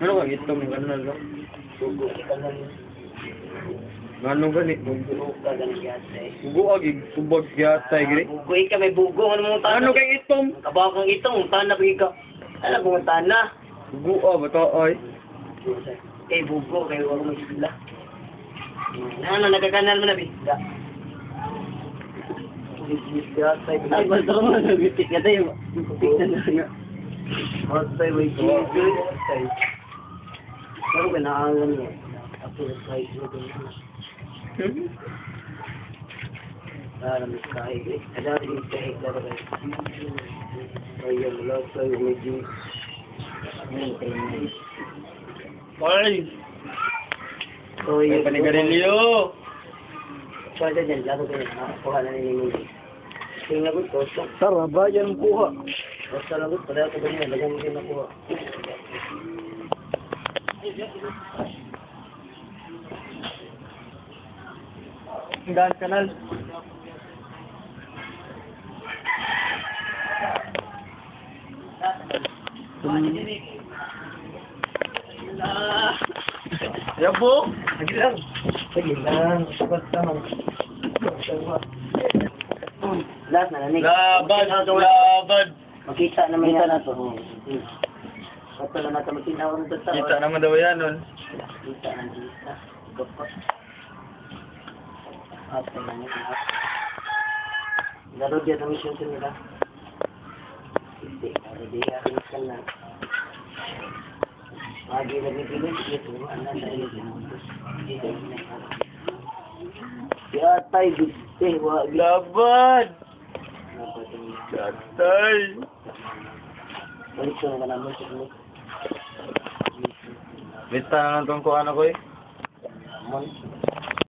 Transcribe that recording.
Ano kang itong kanal no? Sugo si kanal. Ngano gani? Bugo ka ganun yata eh. Bugo agi subag yatay gani. Bugoy ka, may bugo. Ano mo tanah? Ano kay itom? Kabaw kang itong, tanah bigay ka. Ano kung tanah? Bugo ah bata ay. Kay bugo, kay wala may sila. Ano, nagkakanal mo na, bisda. Ay, basta ko mo nabitik ka tayo. Bitik na na nga. Basta may kigil. Pero kailangan niya. Ako na kahit mo din. Para mas kahit eh. Ada rin kahit na rin. Ay, yung love sa'yo, medyo. Ay, So, ay yung panigarilyo. Ito dyan, laro ko yun. Nakakuha na ni Mimi. Tingnan ko, kosong. Sara ba yan kuha? Basta lagot, pala ito ba niya, lagyan mo din nakuha. Daan kanal. Yabo. Sige lang. Sige lang. Basta man. Last na, nanig. Laban, laban. Makita naman yan. Kita na to. Basta na natin makita ko nito. Kita naman daw yan nun. Kita na kita. Gapot. Apa na niya. Laro dia na mission sa nila. Hindi, para di akin ka na. Lagi lagi dito, dito, ano na dito. Ya, tay, guste, wa, Laban. Gatay. Balik ko na naman sa kulit. Bita na lang tong kuha na ko eh. Mon.